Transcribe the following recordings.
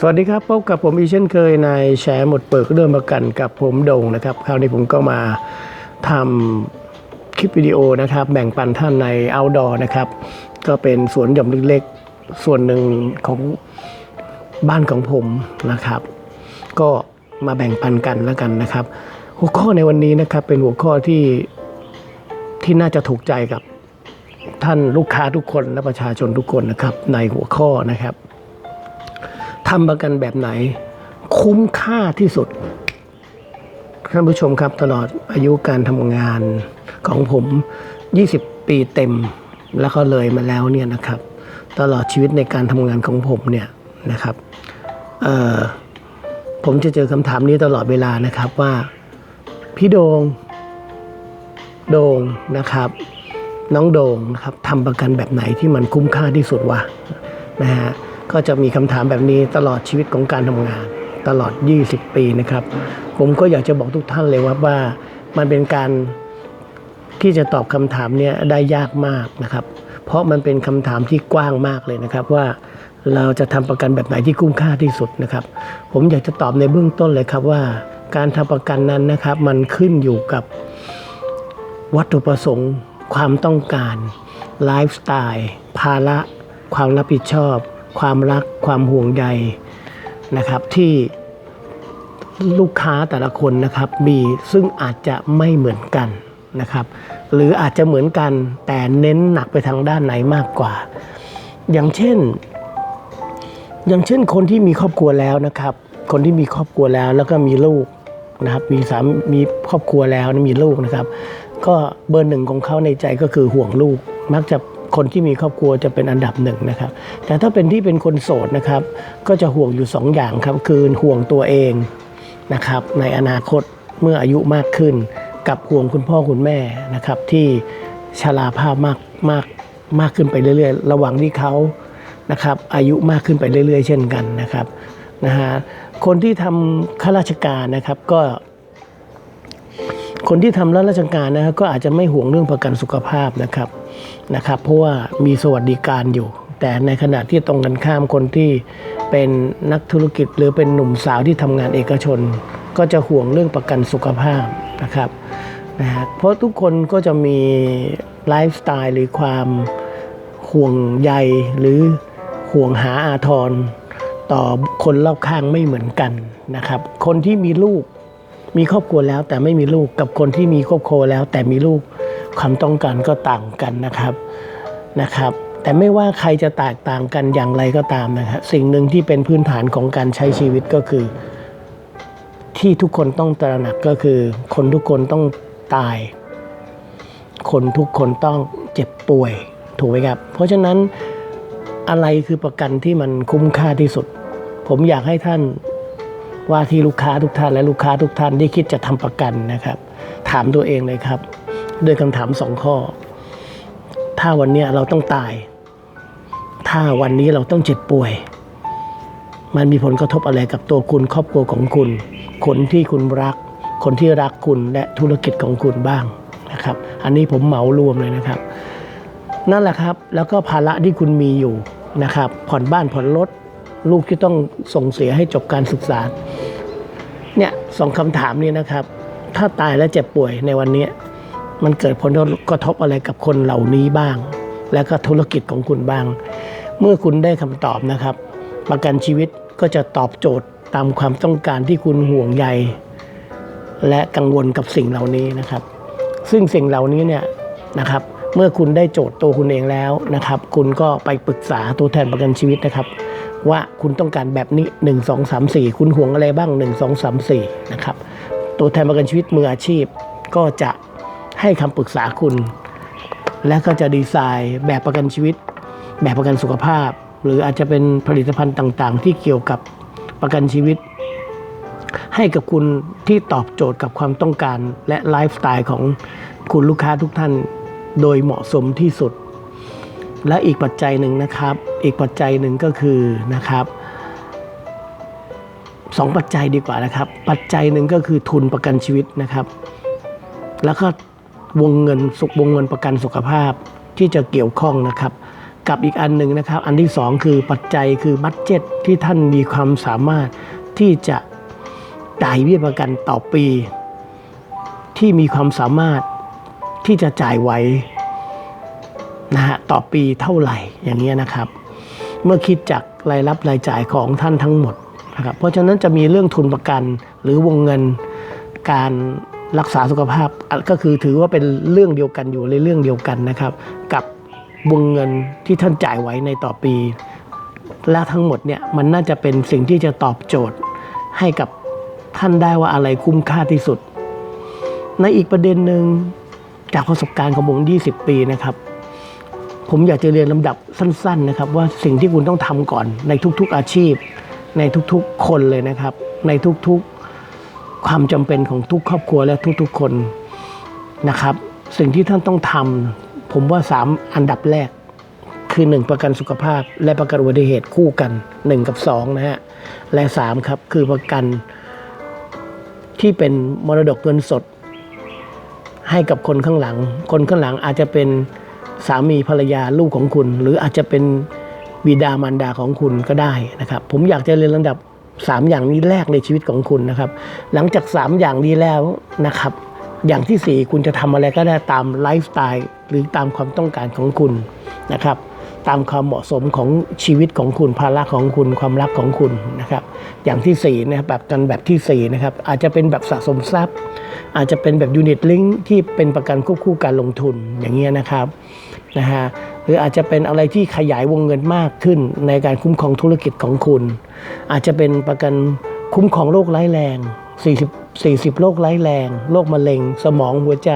สวัสดีครับ พบกับผมอีเช่นเคยในแชร์หมดเปิดเรื่องประกันกับผมโด่งนะครับ คราวนี้ผมก็มาทำคลิปวิดีโอนะครับ แบ่งปันท่านใน outdoor นะครับ ก็เป็นสวนหย่อมเล็กๆ ส่วนหนึ่งของบ้านของผมนะครับ ก็มาแบ่งปันกันแล้วกันนะครับ หัวข้อในวันนี้นะครับเป็นหัวข้อที่ที่น่าจะถูกใจกับท่านลูกค้าทุกคนและประชาชนทุกคนนะครับ ในหัวข้อนะครับ ทำประกันแบบไหน คุ้มค่าที่สุดท่านผู้ชมครับตลอดอายุการทำงานของผม 20 ปีเต็ม แล้วก็เลยมาแล้วเนี่ยนะครับ ตลอดชีวิตในการทำงานของผมเนี่ยนะครับผมจะเจอคำถามนี้ตลอดเวลานะครับว่า พี่โดง โดงนะครับ น้องโดงนะครับทำประกันแบบไหนที่มันคุ้มค่าที่สุดวะนะฮะ ก็จะมีคำถามแบบนี้ตลอดชีวิตของการทำงาน ตลอด 20 ปีนะครับ ผมก็อยากจะบอกทุกท่านเลยว่าว่ามันเป็นการที่จะตอบคำถามเนี้ยได้ยากมากนะครับ เพราะมันเป็นคำถามที่กว้างมากเลยนะครับว่าเราจะทำประกันแบบไหนที่คุ้มค่าที่สุดนะครับ ผมอยากจะตอบในเบื้องต้นเลยครับว่า การทำประกันนั้นนะครับ มันขึ้นอยู่กับวัตถุประสงค์ความต้องการไลฟ์สไตล์ภาระความรับผิดชอบ ความรักความห่วงใยนะครับที่ลูกค้าแต่ละคนนะครับมีซึ่งอาจจะไม่เหมือนกันนะครับ หรืออาจจะเหมือนกันแต่เน้นหนักไปทางด้านไหนมากกว่า อย่างเช่น อย่างเช่นคนที่มีครอบครัวแล้วนะครับ คนที่มีครอบครัวแล้วแล้วก็มีลูกนะครับมีสามมีครอบครัวแล้วมีลูกนะครับ ก็เบอร์หนึ่งของเขาในใจก็คือห่วงลูกมักจะ คนที่มีครอบครัวจะเป็นอันดับหนึ่งนะครับ แต่ถ้าเป็นที่เป็นคนโสดนะครับ ก็จะห่วงอยู่สองอย่างครับคือห่วงตัวเองนะครับ ในอนาคตเมื่ออายุมากขึ้น กับห่วงคุณพ่อคุณแม่นะครับ ที่ชราภาพมากมากมากขึ้นไปเรื่อยๆ ระหว่างที่เขานะครับ อายุมากขึ้นไปเรื่อย ๆ เช่นกันนะครับนะฮะคนที่ทำข้าราชการนะครับก็ คนที่ทำรับราชการนะครับก็อาจจะไม่ห่วงเรื่องประกันสุขภาพนะครับนะครับ เพราะว่ามีสวัสดิการอยู่ แต่ในขณะที่ตรงกันข้ามคนที่เป็นนักธุรกิจหรือเป็นหนุ่มสาวที่ทำงานเอกชน ก็จะห่วงเรื่องประกันสุขภาพนะครับนะฮะเพราะทุกคนก็จะมีไลฟ์สไตล์หรือความห่วงใยหรือห่วงหาอาทรต่อคนรอบข้างไม่เหมือนกันนะครับ คนที่มีลูก มีครอบครัวแล้วแต่ไม่มีลูกกับคนที่มีครอบครัวแล้ว แต่มีลูกความต้องการก็ต่างกันนะครับนะครับ แต่ไม่ว่าใครจะแตกต่างกันอย่างไรก็ตามนะครับสิ่งหนึ่งที่เป็นพื้นฐานของการใช้ชีวิตก็คือ ที่ทุกคนต้องตระหนักก็คือ คนทุกคนต้องตาย คนทุกคนต้องเจ็บป่วย ถูกไหมครับ เพราะฉะนั้นอะไรคือประกันที่มันคุ้มค่าที่สุด ผมอยากให้ท่าน ว่าที่ลูกค้าทุกท่านและลูกค้าทุกท่านที่คิดจะทำประกันนะครับ ถามตัวเองเลยครับ ด้วยคำถามสองข้อ ถ้าวันนี้เราต้องตาย ถ้าวันนี้เราต้องเจ็บป่วย มันมีผลกระทบอะไรกับตัวคุณครอบครัวของคุณ คนที่คุณรัก คนที่รักคุณและธุรกิจของคุณบ้างนะครับ อันนี้ผมเหมารวมเลยนะครับ นั่นแหละครับแล้วก็ภาระที่คุณมีอยู่นะครับ ผ่อนบ้านผ่อนรถ ลูกที่ต้องส่งเสียให้จบการศึกษา เนี่ยสองคำถามนี้นะครับ ถ้าตายและเจ็บป่วยในวันนี้ มันเกิดผลกระทบอะไรกับคนเหล่านี้บ้าง และก็ธุรกิจของคุณบ้าง เมื่อคุณได้คำตอบนะครับ ประกันชีวิตก็จะตอบโจทย์ตามความต้องการที่คุณห่วงใย และกังวลกับสิ่งเหล่านี้นะครับ ซึ่งสิ่งเหล่านี้เนี่ยนะครับเมื่อคุณได้โจทย์ตัวคุณเองแล้วนะครับ คุณก็ไปปรึกษาตัวแทนประกันชีวิตนะครับ ว่าคุณต้องการแบบนี้ 1 2 3 4 คุณห่วงอะไรบ้าง 1 2 3 4 นะครับ ตัวแทนประกันชีวิตมืออาชีพ ก็จะให้คำปรึกษาคุณ และก็จะดีไซน์แบบประกันชีวิต แบบประกันสุขภาพ หรืออาจจะเป็นผลิตภัณฑ์ต่างๆ ที่เกี่ยวกับประกันชีวิต ให้กับคุณที่ตอบโจทย์กับความต้องการ และไลฟ์สไตล์ของคุณลูกค้าทุกท่าน โดยเหมาะสมที่สุด และอีกปัจจัยหนึ่งนะครับ อีกปัจจัยหนึ่งก็คือนะครับสองปัจจัยดีกว่านะครับ ปัจจัยหนึ่งก็คือทุนประกันชีวิตนะครับ แล้วก็วงเงินสุขวงเงินประกันสุขภาพที่จะเกี่ยวข้องนะครับ กับอีกอันหนึ่งนะครับ อันที่สองคือปัจจัยคือบัตเจ็ตที่ท่านมีความสามารถที่จะจ่ายเบี้ยประกันต่อปี ที่มีความสามารถที่จะจ่ายไหว นะฮะต่อปีเท่าไหร่อย่างเงี้ยนะครับ เมื่อคิดจากรายรับรายจ่ายของท่านทั้งหมดนะครับเพราะฉะนั้นจะมีเรื่องทุนประกันหรือวงเงินการรักษาสุขภาพก็คือถือว่าเป็นเรื่องเดียวกันอยู่ในเรื่องเดียวกันนะครับ กับวงเงินที่ท่านจ่ายไว้ในต่อปี และทั้งหมดเนี่ยมันน่าจะเป็นสิ่งที่จะตอบโจทย์ให้กับท่านได้ว่าอะไรคุ้มค่าที่สุด ในอีกประเด็นหนึ่งจากประสบการณ์ของผม 20 ปีนะครับ ผมอยากจะเรียนลำดับสั้น ๆนะครับ ว่าสิ่งที่คุณต้องทำก่อน ในทุกๆอาชีพ ในทุกๆคนเลยนะครับ ในทุกๆความจำเป็นของทุกครอบครัวและทุกๆคนนะครับ สิ่งที่ท่านต้องทำผมว่า 3 อันดับแรก คือ 1 ประกันสุขภาพ และประกันอุบัติเหตุคู่กัน 1 กับ2นะฮะและ3ครับคือประกันที่เป็นมรดกเงินสด ให้กับคนข้างหลัง คนข้างหลังอาจจะเป็น สามีภรรยาลูกของคุณ หรืออาจจะเป็นบิดามารดาของคุณก็ได้นะครับ ผมอยากจะเรียนลำดับ 3 อย่างนี้แรกในชีวิตของคุณนะครับ หลังจาก 3 อย่างนี้แล้วนะครับ อย่างทีสี่ 4 คุณจะทำอะไรก็ได้ตามไลฟ์สไตล์หรือตามความต้องการของคุณนะครับตามความเหมาะสมของชีวิตของคุณภาระของคุณความรักของคุณนะครับ อย่างที่4นะครับแบบกันแบบทีสี่4นะครับอาจจะเป็นแบบสะสมทรัพย์ อาจจะเป็นแบบยูนิตลิงที่เป็นประกันควบคู่การลงทุนอย่างเงี้ยนะครับนะฮะหรืออาจจะเป็นอะไรที่ขยายวงเงินมากขึ้นในการคุ้มครองธุรกิจของคุณ อาจจะเป็นประกันคุ้มครองโรคร้ายแรง 40 40 โรคร้ายแรงโรคมะเร็ง สมองหัวใจ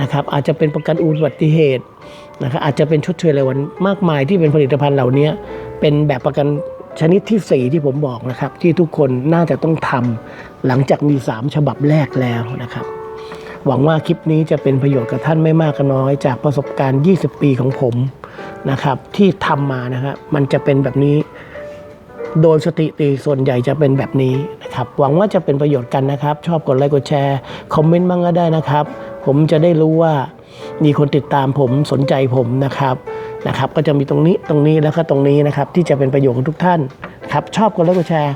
นะครับอาจจะเป็นประกันอุบัติเหตุนะครับอาจจะเป็นชดเชยรายวันมากมายที่เป็นผลิตภัณฑ์เหล่านี้เป็นแบบประกัน ชนิดที่ 4 ที่ผมบอกนะครับ ที่ทุกคนน่าจะต้องทำหลังจากมี 3 ฉบับแรกแล้วนะครับ หวังว่าคลิปนี้จะเป็นประโยชน์กับท่านไม่มากก็น้อย จากประสบการณ์ 20 ปีของผมนะครับ ที่ทำมานะครับมันจะเป็นแบบนี้ โดยสถิติส่วนใหญ่จะเป็นแบบนี้นะครับ หวังว่าจะเป็นประโยชน์กันนะครับ ชอบกดไลค์กดแชร์คอมเมนต์บ้างก็ได้นะครับ ผมจะได้รู้ว่า มีคนติดตามผมสนใจผมนะครับนะครับ ก็จะมีตรงนี้ตรงนี้แล้วก็ตรงนี้นะครับ ที่จะเป็นประโยชน์กับทุกท่านครับชอบกดไลค์กดแชร์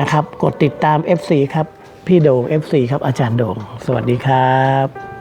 นะครับ กดติดตาม FC ครับ พี่โด่ง FC ครับอาจารย์โด่ง สวัสดีครับ